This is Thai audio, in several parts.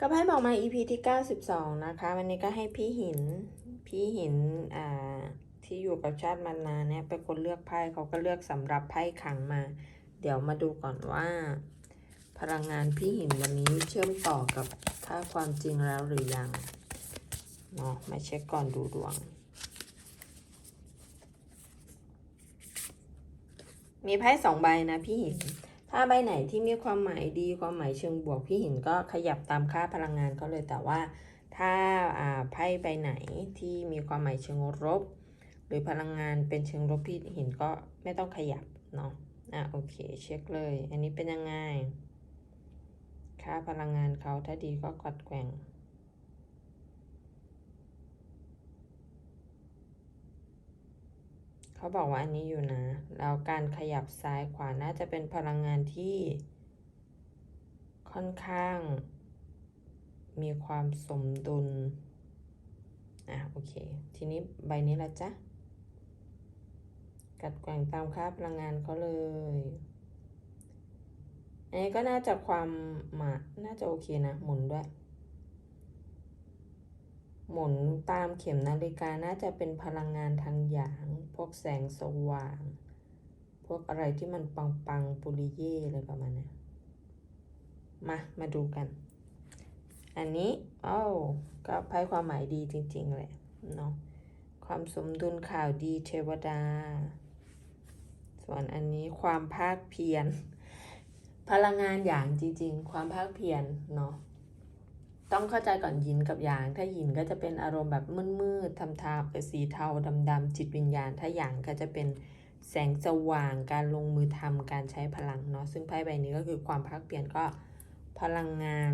ก็ให้บอกมา EP ที่ 92 นะคะ วันนี้ก็ให้พี่หิน พี่หิน อ่า ที่อยู่กับชาติมานานเนี่ยเป็นคนเลือกไพ่เขาก็เลือกสำหรับไพ่ขังมา เดี๋ยวมาดูก่อนว่า พลังงานพี่หินวันนี้เชื่อมต่อกับค่าความจริงแล้วหรือยังเนาะมาเช็คก่อนดูดวง มีไพ่สองใบนะพี่หิน ถ้าใบไหนที่มีความหมายดีความหมายเชิงบวกพี่หินก็ขยับตามค่าพลังงานเขาเลยแต่ว่าถ้าไพ่ใบไหนที่มีความหมายเชิงลบ หรือพลังงานเป็นเชิงลบพี่หินก็ไม่ต้องขยับเนาะอะโอเคเช็คเลย อันนี้เป็นยังไง ค่าพลังงานเขาถ้าดีก็กดแกว่ง เขาบอกว่าอันนี้อยู่นะ แล้วการขยับซ้ายขวาน่าจะเป็นพลังงานที่ค่อนข้าง มีความสมดุล อะ โอเค ทีนี้ใบนี้ละจ๊ะกัดแกว่งตามค่าพลังงานเขาเลย อันนี้ก็น่าจะความหมาน่าจะโอเคนะ หมุนด้วย หมุนตามเข็มนาฬิกาน่าจะเป็นพลังงานทางหยาง พวกแสงสว่าง พวกอะไรที่มันปังปังปุริเย่อะไรประมาณนี้มา มาดูกัน อันนี้อ้าวก็ไพ่ความหมายดีจริงๆแหละเนาะความสมดุลข่าวดีเทวดา ส่วนอันนี้ความภาคเพียร พลังงานอย่างจริง ๆ ความภาคเพียรเนาะ ต้องเข้าใจก่อนยินกับหยาง ถ้ายินก็จะเป็นอารมณ์แบบมืดๆทำทาเปิดสีเทาดำๆจิตวิญญาณ ถ้าหยางก็จะเป็นแสงสว่างการลงมือทำการใช้พลังเนาะซึ่งไพ่ใบนี้ก็คือความภาคเพียรก็พลังงาน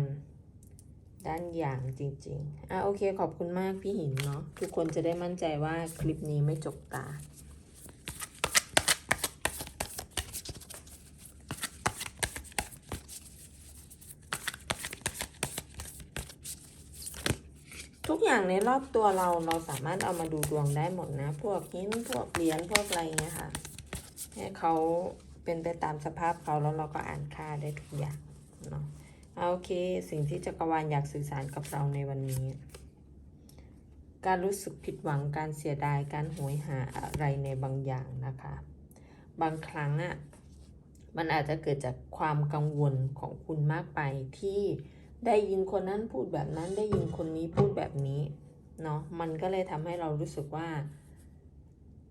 ด้านหยางจริง ๆ อะโอเคขอบคุณมากพี่หินเนาะทุกคนจะได้มั่นใจว่าคลิปนี้ไม่จกตา ทุกอย่างในรอบตัวเราเราสามารถเอามาดูดวงได้หมดนะ พวกหินพวกเหรียญพวกอะไรเงี้ยค่ะ ให้เขาเป็นไปตามสภาพเขาแล้วเราก็อ่านค่าได้ทุกอย่างเนาะเอาโอเค สิ่งที่จักรวาลอยากสื่อสารกับเราในวันนี้ การรู้สึกผิดหวังการเสียดายการโหยหาอะไรในบางอย่างนะคะ บางครั้งอะ่ะมันอาจจะเกิดจากความกังวลของคุณมากไปที่ ได้ยินคนนั้นพูดแบบนั้นได้ยินคนนี้พูดแบบนี้เนาะมันก็เลยทำให้เรารู้สึกว่า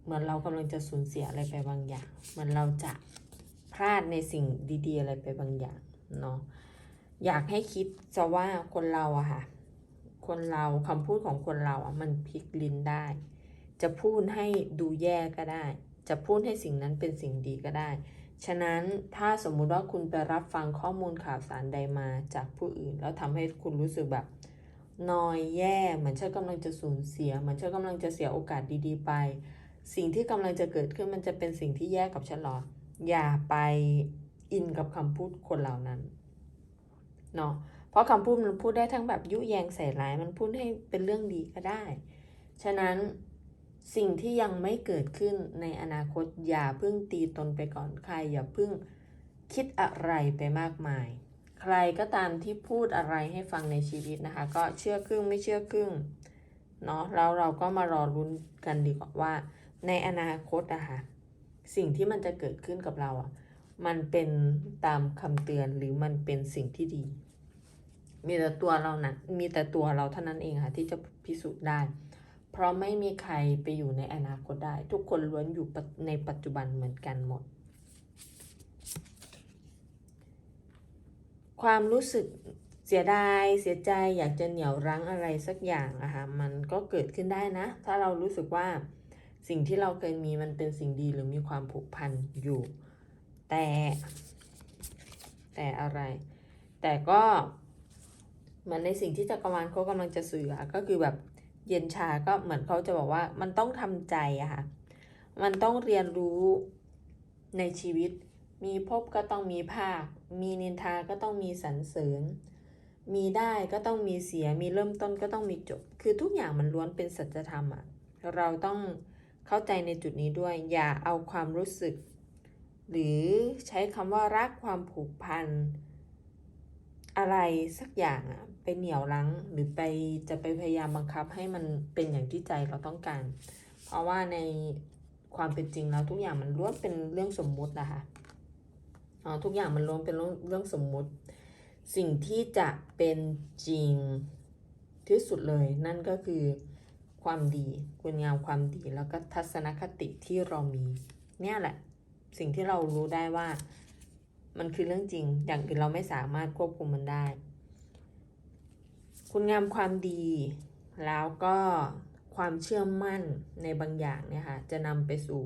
เหมือนเรากำลังจะสูญเสียอะไรไปบางอย่าง เหมือนเราจะพลาดในสิ่งดี ๆ อะไรไปบางอย่างเนาะอยากให้คิดจะว่าคนเราอะค่ะ คนเราคำพูดของคนเราอะมันพลิกลิ้นได้ จะพูดให้ดูแย่ก็ได้ จะพูดให้สิ่งนั้นเป็นสิ่งดีก็ได้ ฉะนั้นถ้าสมมุติว่าคุณไปรับฟังข้อมูลข่าวสารใดมาจากผู้อื่น แล้วทำให้คุณรู้สึกแบบนอยแย่เหมือนฉันกำลังจะสูญเสียเหมือนฉันกำลังจะเสียโอกาสดีๆ ไป สิ่งที่กำลังจะเกิดขึ้นมันจะเป็นสิ่งที่แย่กับฉันหรอ อย่าไปอินกับคำพูดคนเหล่านั้นเนาะเพราะคำพูดมันพูดได้ทั้งแบบยุแยงใส่ร้ายมันพูดให้เป็นเรื่องดีก็ได้ ฉะนั้น สิ่งที่ยังไม่เกิดขึ้นในอนาคตอย่าเพิ่งตีตนไปก่อนใครอย่าเพิ่งคิดอะไรไปมากมาย ใครก็ตามที่พูดอะไรให้ฟังในชีวิตนะคะ ก็เชื่อครึ่งไม่เชื่อครึ่งเนาะแล้วเราก็มารอรุ้นกันดีกว่าว่า ในอนาคตอะคะสิ่งที่มันจะเกิดขึ้นกับเราอะมันเป็นตามคำเตือนหรือมันเป็นสิ่งที่ดี มีแต่ตัวเรานะมีแต่ตัวเราเท่านั้นเองค่ะที่จะพิสูจน์ได้ เพราะไม่มีใครไปอยู่ในอนาคตได้ ทุกคนล้วนอยู่ในปัจจุบันเหมือนกันหมด ความรู้สึกเสียดายเสียใจอยากจะเหนี่ยวรั้งอะไรสักอย่างอะค่ะมันก็เกิดขึ้นได้นะ ถ้าเรารู้สึกว่าสิ่งที่เราเคยมีมันเป็นสิ่งดีหรือมีความผูกพันอยู่ แต่ แต่อะไร แต่ก็เหมือนในสิ่งที่จักรวาลเขากำลังจะสื่อก็คือแบบ เย็นชาก็เหมือนเขาจะบอกว่ามันต้องทำใจอะค่ะ มันต้องเรียนรู้ในชีวิต มีพบก็ต้องมีภาค มีนินทาก็ต้องมีสรรเสริญ มีได้ก็ต้องมีเสีย มีเริ่มต้นก็ต้องมีจบ คือทุกอย่างมันล้วนเป็นสัจธรรมอะเราต้องเข้าใจในจุดนี้ด้วย อย่าเอาความรู้สึก หรือใช้คำว่ารักความผูกพันอะไรสักอย่างอะ ไปเหนี่ยวรั้งหรือไปจะไปพยายามบังคับให้มันเป็นอย่างที่ใจเราต้องการ เพราะว่าในความเป็นจริงแล้วทุกอย่างมันล้วนเป็นเรื่องสมมุตินะคะอ๋อทุกอย่างมันล้วนเป็นเรื่องเรื่องสมมุติ สิ่งที่จะเป็นจริงที่สุดเลยนั่นก็คือความดีคุณงามความดีแล้วก็ทัศนคติที่เรามี เนี่ยแหละ สิ่งที่เรารู้ได้ว่า มันคือเรื่องจริง อย่างอื่นเราไม่สามารถควบคุมมันได้ คุณงามความดี แล้วก็ความเชื่อมั่นในบางอย่างเนี่ยค่ะจะนำไปสู่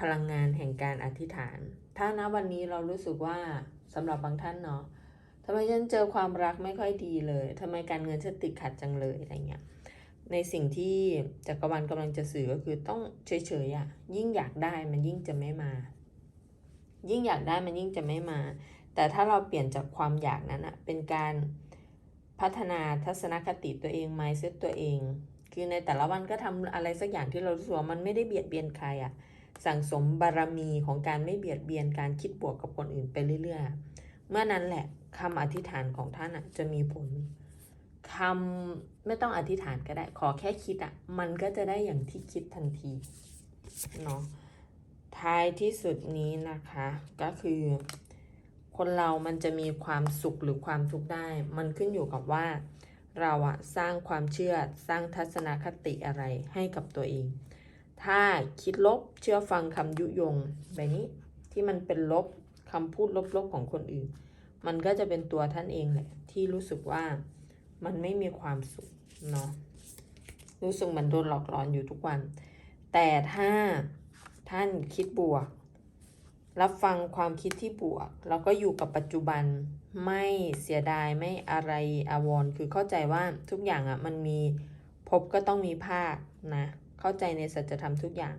พลังงานแห่งการอธิษฐาน ถ้าณวันนี้เรารู้สึกว่าสำหรับบางท่านเนาะทำไมฉันเจอความรักไม่ค่อยดีเลยทำไมการเงินฉันติดขัดจังเลยอะไรเงี้ยในสิ่งที่จักรวาลกำลังจะสื่อก็คือต้องเฉยๆอะ่ะยิ่งอยากได้มันยิ่งจะไม่มา ยิ่งอยากได้มันยิ่งจะไม่มา แต่ถ้าเราเปลี่ยนจากความอยากนั้นอะเป็นการ พัฒนาทัศนคติตัวเอง mindset ตัวเอง คือในแต่ละวันก็ทำอะไรสักอย่างที่เรารู้สึกว่ามันไม่ได้เบียดเบียนใครอะสั่งสมบารมีของการไม่เบียดเบียนการคิดบวกกับคนอื่นไปเรื่อยๆ เมื่อนั้นแหละคำอธิษฐานของท่านอะจะมีผลคำไม่ต้องอธิษฐานก็ได้ ขอแค่คิดอะ มันก็จะได้อย่างที่คิดทันทีเนาะท้ายที่สุดนี้นะคะ ก็คือ คนเรามันจะมีความสุขหรือความทุกข์ได้ มันขึ้นอยู่กับว่า เราอะสร้างความเชื่อสร้างทัศนคติอะไรให้กับตัวเอง ถ้าคิดลบเชื่อฟังคำยุยงแบบนี้ที่มันเป็นลบคำพูดลบๆของคนอื่น มันก็จะเป็นตัวท่านเองแหละที่รู้สึกว่ามันไม่มีความสุขเนาะรู้สึกเหมือนโดนหลอกหลอนอยู่ทุกวัน แต่ถ้าท่านคิดบวก รับฟังความคิดที่บวก แล้วก็อยู่กับปัจจุบันไม่เสียดายไม่อะไรอาวรคือเข้าใจว่าทุกอย่างอะ่ะมันมีพบก็ต้องมีภาคนะเข้าใจในสัจธรรมทุกอย่าง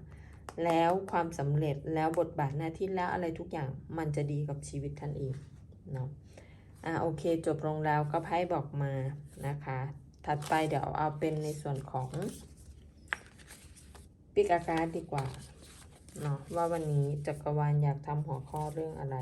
แล้วความสำเร็จแล้วบทบาทหน้าที่แล้วอะไรทุกอย่างมันจะดีกับชีวิตท่านเองเนาะอะโอเคจบลงแล้วก็ไพ่บอกมานะคะ ถัดไปเดี๋ยวเอาเป็นในส่วนของปิกอาการดีกว่า เนาะว่าวันนี้จักรวาลอยากทำหัวข้อเรื่องอะไร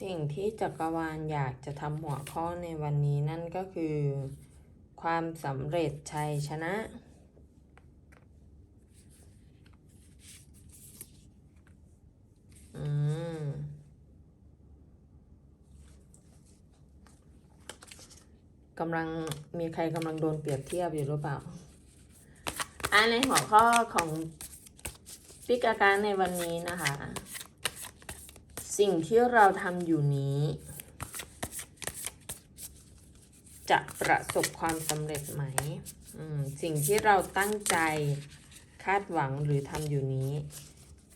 สิ่งที่จักรวาลอยากจะทำหัวข้อในวันนี้นั่นก็คือ ความสำเร็จชัยชนะ อืม กำลังมีใครกำลังโดนเปรียบเทียบอยู่หรือเปล่าอ่าในหัวข้อของปิกอาการในวันนี้นะคะ สิ่งที่เราทำอยู่นี้ จะประสบความสำเร็จไหมมสิ่งที่เราตั้งใจคาดหวังหรือทำอยู่นี้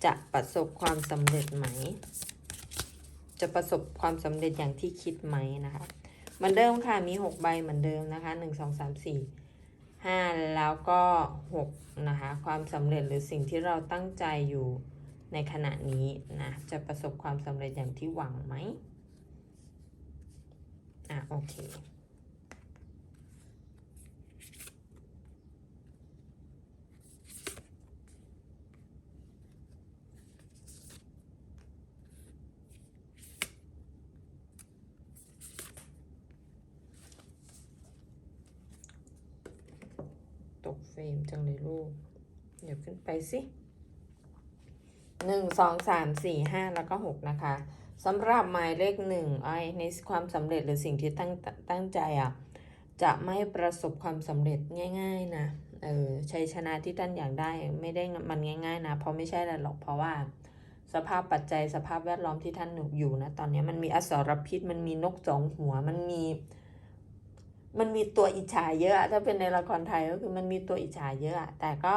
จะประสบความสำเร็จไหม จะประสบความสำเร็จอย่างที่คิดไหมนะคะ เหมือนเดิมค่ะมี6ใบเหมือนเดิมนะคะ1 2 3 4 5แล้วก็6นะคะความสำเร็จหรือสิ่งที่เราตั้งใจอยู่ในขณะนี้นะจะประสบความสำเร็จอย่างที่หวังไหมอะโอเค กเฟรมจังเลยลูก เดี๋ยวขึ้นไปสิหนึ่งสองสามสี่ห้าแล้วก็หกนะคะสำหรับหมายเลขหนึ่งไอในความสำเร็จหรือสิ่งที่ตั้งตั้งใจอะจะไม่ประสบความสำเร็จง่าย ๆนะเออชัยชนะที่ท่านอยากได้ไม่ได้มันง่าย ๆ นะ เพราะไม่ใช่อะไรหรอกเพราะว่า สภาพปัจจัยสภาพแวดล้อมที่ท่านอยู่นะตอนนี้มันมีอสรพิษมันมีนกสองหัวมันมี มันมีตัวอิจฉาเยอะอะถ้าเป็นในละครไทยก็คือมันมีตัวอิจฉาเยอะแต่ก็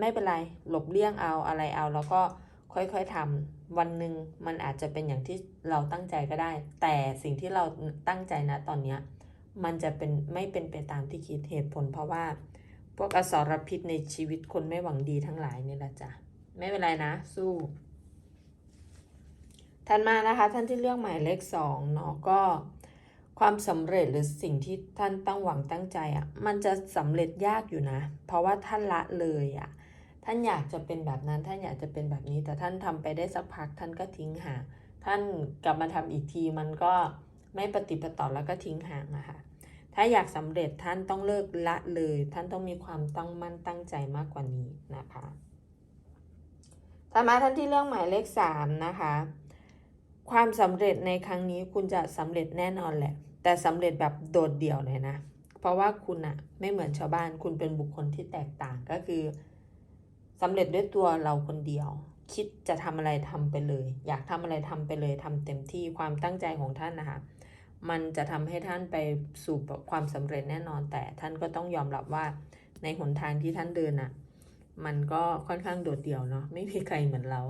ไม่เป็นไรหลบเลี่ยงเอาอะไรเอา แล้วก็ค่อยๆทำวันหนึ่งมันอาจจะเป็นอย่างที่เราตั้งใจก็ได้ แต่สิ่งที่เราตั้งใจนะตอนเนี้ยมันจะเป็นไม่เป็นไปตามที่คิดเหตุผล เพราะว่า พวกอสรพิษในชีวิตคนไม่หวังดีทั้งหลายนี่แหละจ้ะไม่เป็นไรนะ สู้ถัดมานะคะ ท่านที่เลือกหมายเลขสองเนาะก็ ความสำเร็จหรือสิ่งที่ท่านตั้งหวังตั้งใจอะ่ะมันจะสำเร็จยากอยู่นะ เพราะว่าท่านละเลยอะ่ะท่านอยากจะเป็นแบบนั้นท่านอยากจะเป็นแบบนี้ แต่ท่านทำไปได้สักพักท่านก็ทิ้งห่างท่านกลับมาทำอีกทีมันก็ไม่ปฏิปต่อแล้วก็ทิ้งห่างอะค่ะถ้าอยากสำเร็จท่านต้องเลิกละเลย ท่านต้องมีความตั้งมั่นตั้งใจมากกว่านี้นะคะต่อมาท่านที่เรื่องหมายเลขสามนะคะ ความสำเร็จในครั้งนี้คุณจะสำเร็จแน่นอนแหละ แต่สำเร็จแบบโดดเดี่ยวเลยนะ เพราะว่าคุณอะไม่เหมือนชาวบ้าน คุณเป็นบุคคลที่แตกต่างก็คือสำเร็จด้วยตัวเราคนเดียว คิดจะทำอะไรทำไปเลย อยากทำอะไรทำไปเลยทำเต็มที่ความตั้งใจของท่านนะคะมันจะทำให้ท่านไปสู่ความสำเร็จแน่นอน แต่ท่านก็ต้องยอมรับว่าในหนทางที่ท่านเดินอะมันก็ค่อนข้างโดดเดี่ยวเนาะไม่มีใครเหมือนเรา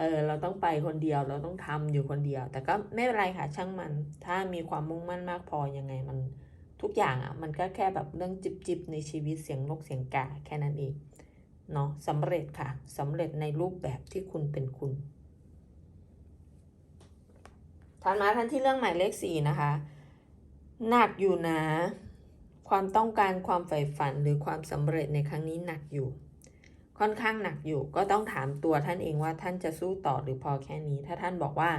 เออเราต้องไปคนเดียวเราต้องทำอยู่คนเดียว แต่ก็ไม่เป็นไรค่ะช่างมัน ถ้ามีความมุ่งมั่นมากพอยังไงมันทุกอย่างอะ่ะมันก็แค่แบบเรื่องจิบจิบในชีวิตเสียงนกเสียงกาแค่นั้นเองเนาะสำเร็จค่ะสำเร็จในรูปแบบที่คุณเป็นคุณถัดมาท่านที่เรื่องหมายเลขสี่นะคะหนักอยู่นะ ความต้องการความใฝ่ฝันหรือความสำเร็จในครั้งนี้หนักอยู่ ค่อนข้างหนักอยู่ ก็ต้องถามตัวท่านเองว่าท่านจะสู้ต่อหรือพอแค่นี้ ถ้าท่านบอกว่า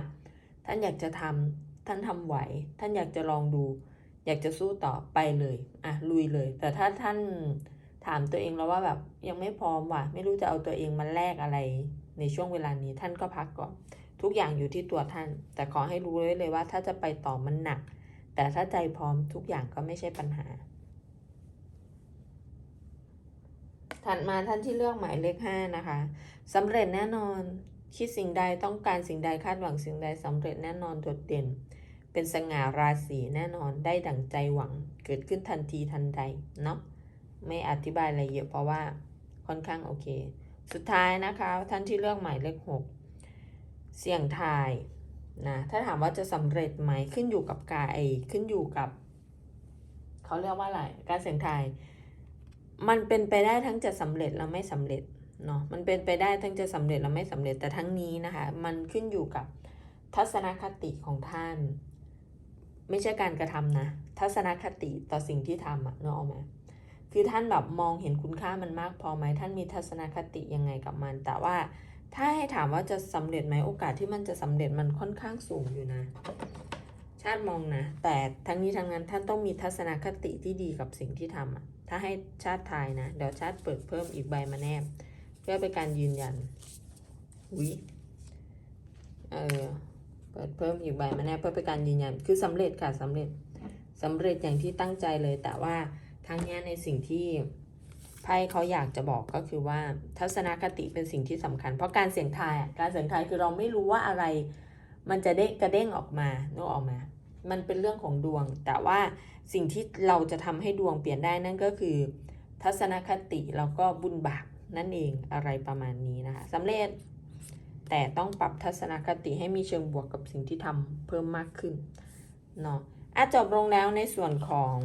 ท่านอยากจะทำท่านทำไหว ท่านอยากจะลองดู อยากจะสู้ต่อไปเลยอะลุยเลย แต่ถ้าท่านถามตัวเองแล้วว่าแบบยังไม่พร้อมว่ะ ไม่รู้จะเอาตัวเองมาแลกอะไร ในช่วงเวลานี้ท่านก็พักก่อน ทุกอย่างอยู่ที่ตัวท่าน แต่ขอให้รู้ไว้เลยว่าถ้าจะไปต่อมันหนัก แต่ถ้าใจพร้อมทุกอย่างก็ไม่ใช่ปัญหา ถัดมาท่านที่เลือกหมายเลขห้านะคะสำเร็จแน่นอน คิดสิ่งใดต้องการสิ่งใดคาดหวังสิ่งใดสำเร็จแน่นอนโดดเด่น เป็นสง่าราศีแน่นอนได้ดั่งใจหวัง เกิดขึ้นทันทีทันใดเนาะไม่อธิบายอะไรเยอะเพราะว่าค่อนข้างโอเค สุดท้ายนะคะ ท่านที่เลือกหมายเลขหกเสี่ยงทายนะถ้าถามว่าจะสำเร็จไหมขึ้นอยู่กับกายขึ้นอยู่กับ เขาเรียกว่าอะไรการเสี่ยงทาย มันเป็นไปได้ทั้งจะสำเร็จและไม่สำเร็จเนาะมันเป็นไปได้ทั้งจะสำเร็จและไม่สำเร็จแต่ทั้งนี้นะคะมันขึ้นอยู่กับทัศนคติของท่าน ไม่ใช่การกระทำนะ ทัศนคติต่อสิ่งที่ทำอะเนาะเอาไหมคือท่านแบบมองเห็นคุณค่ามันมากพอไหมท่านมีทัศนคติยังไงกับมัน แต่ว่าถ้าให้ถามว่าจะสำเร็จไหมโอกาสที่มันจะสำเร็จมันค่อนข้างสูงอยู่นะ ชาติมองนะ แต่ทั้งนี้ทั้งนั้นท่านต้องมีทัศนคติที่ดีกับสิ่งที่ทำอะ ถ้าให้ชาติทายนะ เดี๋ยวชาติเปิดเพิ่มอีกใบมาแนบ เพื่อเป็นการยืนยันวิเออเปิดเพิ่มอีกใบมาแนบเพื่อเป็นการยืนยัน คือสำเร็จค่ะสำเร็จสำเร็จอย่างที่ตั้งใจเลย แต่ว่าทั้งนี้ในสิ่งที่ไพ่เขาอยากจะบอกก็คือว่าทัศนคติเป็นสิ่งที่สำคัญ เพราะการเสี่ยงทายการเสี่ยงทายคือเราไม่รู้ว่าอะไร มันจะเด้งกระเด้งออกมานึกออกมา มันเป็นเรื่องของดวง แต่ว่าสิ่งที่เราจะทำให้ดวงเปลี่ยนได้นั่นก็คือ ทัศนคติแล้วก็บุญบาปนั่นเองอะไรประมาณนี้นะคะสำเร็จ แต่ต้องปรับทัศนคติให้มีเชิงบวกกับสิ่งที่ทำเพิ่มมากขึ้นเนาะอะจบลงแล้วในส่วนของ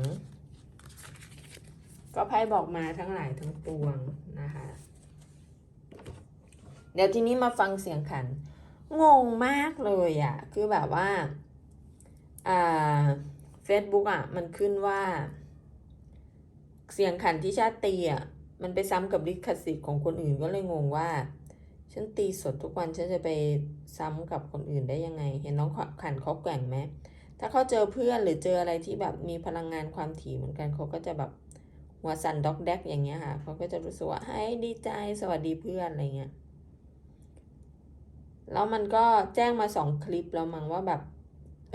ก็ไพ่บอกมาทั้งหลายทั้งปวงนะคะ เดี๋ยวทีนี้มาฟังเสียงขัน งงมากเลยอะ่ะ คือแบบว่า เฟซบุ๊กอะ มันขึ้นว่า เสียงขันที่ชาติตีอะ มันไปซ้ำกับลิขสิทธิ์ของคนอื่นก็เลยงงว่า ฉันตีสดทุกวันฉันจะไปซ้ำกับคนอื่นได้ยังไง เห็นน้องขันเขาแกว่งไหมถ้าเขาเจอเพื่อนหรือเจออะไรที่แบบมีพลังงานความถี่เหมือนกันเขาก็จะแบบหัวสั่นด็อกแดกอย่างเงี้ยค่ะเขาก็จะรู้สึกว่าให้ดีใจสวัสดีเพื่อนอะไรเงี้ยแล้วมันก็แจ้งมาสองคลิปแล้วมั้งว่าแบบ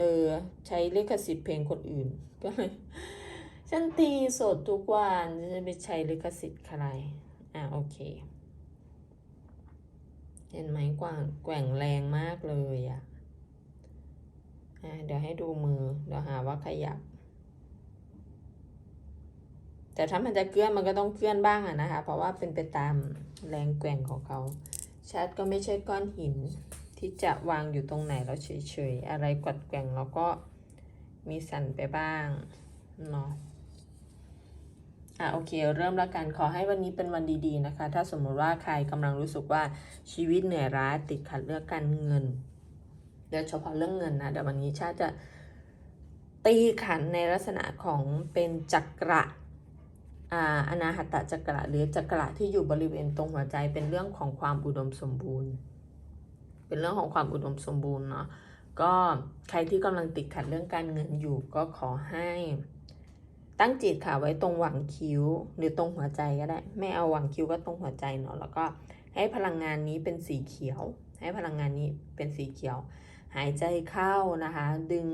เออใช้ลิขสิทธิ์เพลงคนอื่นก็เลยฉันตีสดทุกวันจะไปใช้ลิขสิทธิ์ใครอะโอเค เห็นไหมกว่างแกว่งแรงมากเลยอะอะเดี๋ยวให้ดูมือเดี๋ยวหาว่าขยับ แต่ถ้ามันจะเคลื่อนมันก็ต้องเคลื่อนบ้างอะนะคะ เพราะว่าเป็นไปตามแรงแกว่งของเขาชัดก็ไม่ใช่ก้อนหิน ที่จะวางอยู่ตรงไหนแล้วเฉยๆ อะไรกัดแกว่งแล้วก็มีสั่นไปบ้างเนาะอะโอเคเริ่มแล้วกันขอให้วันนี้เป็นวันดีๆนะคะ ถ้าสมมติว่าใครกำลังรู้สึกว่าชีวิตเหนื่อยล้าติดขัดเรื่องการเงินโดยเฉพาะเรื่องเงินนะเดี๋ยววันนี้ชาจะตีขันในลักษณะของเป็นจักระอ่าอนาหตจักระหรือจักระที่อยู่บริเวณตรงหัวใจเป็นเรื่องของความอุดมสมบูรณ์ เป็นเรื่องของความอุดมสมบูรณ์เนาะก็ใครที่กำลังติดขัดเรื่องการเงินอยู่ก็ขอให้ตั้งจิตค่ะไว้ตรงหว่างคิ้วหรือตรงหัวใจก็ได้ ไม่เอาหว่างคิ้วก็ตรงหัวใจเนาะแล้วก็ให้พลังงานนี้เป็นสีเขียว ให้พลังงานนี้เป็นสีเขียว หายใจเข้านะคะ ดึง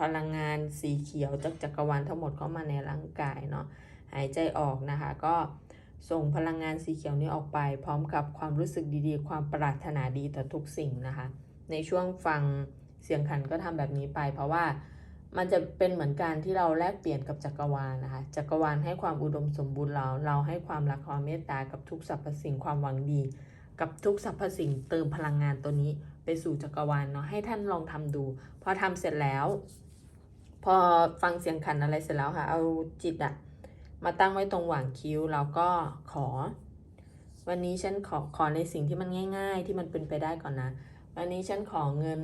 พลังงานสีเขียวจากจักรวาลทั้งหมดเข้ามาในร่างกายเนาะหายใจออกนะคะ ก็ ส่งพลังงานสีเขียวนี้ออกไป พร้อมกับความรู้สึกดีๆ ความปรารถนาดีต่อทุกสิ่งนะคะ ในช่วงฟังเสียงขันก็ทำแบบนี้ไป เพราะว่ามันจะเป็นเหมือนการที่เราแลกเปลี่ยนกับจักรวาลนะคะ จักรวาลให้ความอุดมสมบูรณ์เรา เราให้ความรักความเมตตากับทุกสรรพสิ่งความหวังดี กับทุกสรรพสิ่งเติมพลังงานตัวนี้ไปสู่จักรวาลเนาะให้ท่านลองทำดู พอทำเสร็จแล้ว พอฟังเสียงขันอะไรเสร็จแล้วค่ะ เอาจิตอะ มาตั้งไว้ตรงหว่างคิ้วแล้วก็ขอ วันนี้ฉันขอขอในสิ่งที่มันง่าย ๆ ที่มันเป็นไปได้ก่อนนะ วันนี้ฉันขอเงิน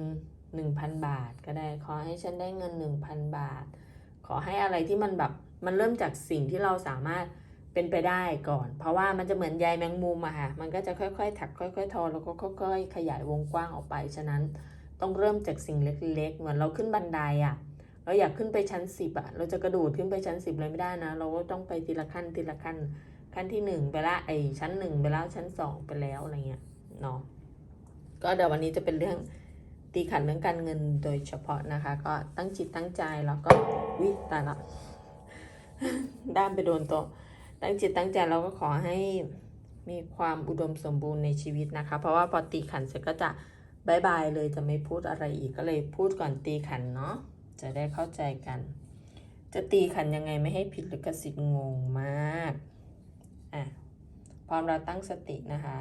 1,000 บาทก็ได้ขอให้ฉันได้เงิน 1,000 บาท ขอให้อะไรที่มันแบบมันเริ่มจากสิ่งที่เราสามารถเป็นไปได้ก่อน เพราะว่ามันจะเหมือนใยแมงมุมอะค่ะมันก็จะค่อยๆถักค่อย ๆ ทอแล้วก็ค่อย ๆ ขยายวงกว้างออกไปฉะนั้น ต้องเริ่มจากสิ่งเล็ก ๆ เหมือนเราขึ้นบันไดอะ เราอยากขึ้นไปชั้นสิบอะเราจะกระโดดขึ้นไปชั้นสิบเลยไม่ได้นะ เราก็ต้องไปทีละขั้นทีละขั้น ขั้นที่หนึ่งไปละไอชั้นหนึ่งไปแล้วชั้นสองไปแล้วอะไรเงี้ยเนาะก็เดี๋ยววันนี้จะเป็นเรื่องตีขันเรื่องการเงินโดยเฉพาะนะคะ ก็ตั้งจิตตั้งใจแล้วก็วิตาละด้ามไปโดนตัวตั้งจิตตั้งใจเราก็ขอให้มีความอุดมสมบูรณ์ในชีวิตนะคะ เพราะว่าพอตีขันเสร็จก็จะบายบายเลยจะไม่พูดอะไรอีกก็เลยพูดก่อนตีขันเนาะ จะได้เข้าใจกัน จะตีขันยังไงไม่ให้ผิดลิขสิทธิ์งงมาก อะ พร้อมเราตั้งสตินะคะ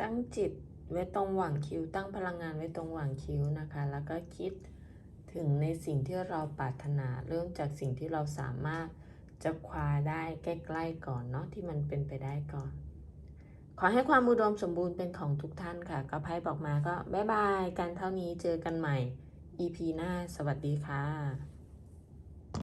ตั้งจิตไว้ตรงหว่างคิ้ว ตั้งพลังงานไว้ตรงหว่างคิ้วนะคะ แล้วก็คิดถึงในสิ่งที่เราปรารถนา เริ่มจากสิ่งที่เราสามารถจะคว้าได้ใกล้ๆก่อนเนาะที่มันเป็นไปได้ก่อน ขอให้ความอุดมสมบูรณ์เป็นของทุกท่านค่ะก็ไพ่บอกมาก็บ๊ายบายกันเท่านี้เจอกันใหม่ EP หน้า สวัสดีค่ะ